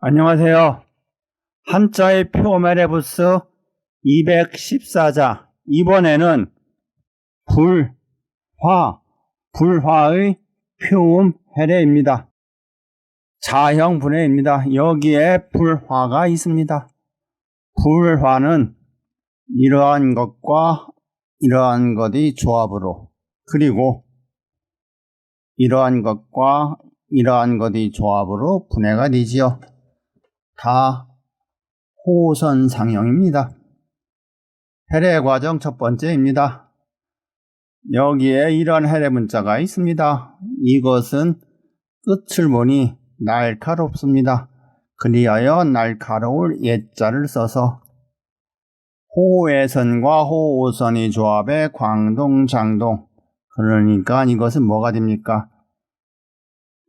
안녕하세요. 한자의 표메레부스 214자. 이번에는 불, 화, 불화의 표음 해례입니다. 자형 분해입니다. 여기에 불화가 있습니다. 불화는 이러한 것과 이러한 것의 조합으로 그리고 이러한 것과 이러한 것의 조합으로 분해가 되지요. 다 호선 상형입니다. 해례 과정 첫 번째입니다. 여기에 이런 해례 문자가 있습니다. 이것은 끝을 보니 날카롭습니다. 그리하여 날카로울 예자를 써서 호외선과 호호선의 조합의 광동장동 그러니까 이것은 뭐가 됩니까?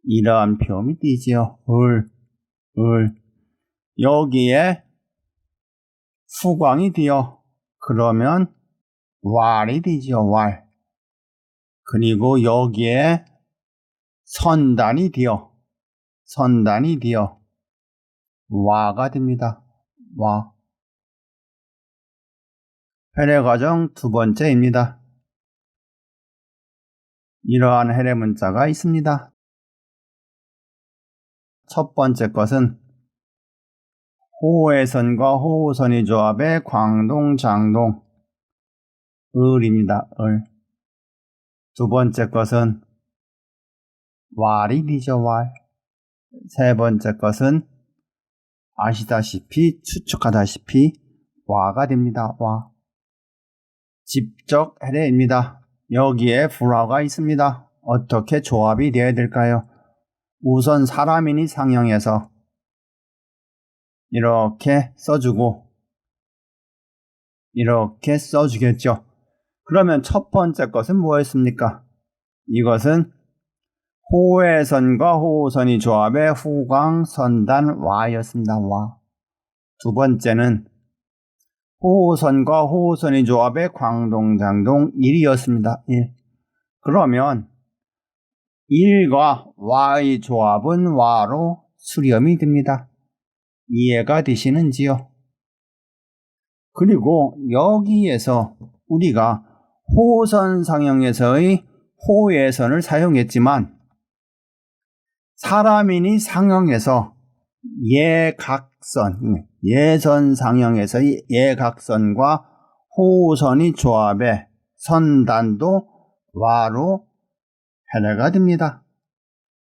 이러한 표현이 띄지요. 을, 을. 여기에 수광이 되어 그러면 왈이 되지요. 왈. 그리고 여기에 선단이 되어 선단이 되어 와가 됩니다. 와. 해례 과정 두 번째입니다. 이러한 해례 문자가 있습니다. 첫 번째 것은 호해선과 호우선의 조합의 광동, 장동, 을입니다. 을. 두 번째 것은 왈이 되죠. 왈. 세 번째 것은 아시다시피 추측하다시피 와가 됩니다. 와. 집적 해례입니다. 여기에 불화가 있습니다. 어떻게 조합이 되어야 될까요? 우선 사람인이 상형해서 이렇게 써주고 이렇게 써주겠죠. 그러면 첫 번째 것은 뭐였습니까? 이것은 호해선과 호우선이 조합의 후광, 선단, 와였습니다. 와. 두 번째는 호우선과 호우선의 조합의 광동장동 1이었습니다. 1. 그러면 1과 와의 조합은 와로 수렴이 됩니다. 이해가 되시는지요? 그리고 여기에서 우리가 호선 상형에서의 호예선을 사용했지만 사람인이 상형에서 예각선, 예선 상형에서의 예각선과 호선이 조합에 선단도 와로 해례가 됩니다.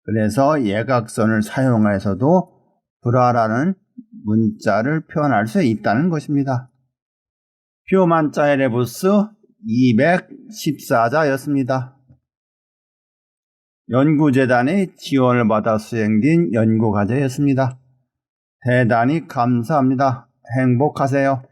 그래서 예각선을 사용해서도 불화라는 문자를 표현할 수 있다는 것입니다. 표만자의 레부스 214자였습니다. 연구재단의 지원을 받아 수행된 연구과제였습니다. 대단히 감사합니다. 행복하세요.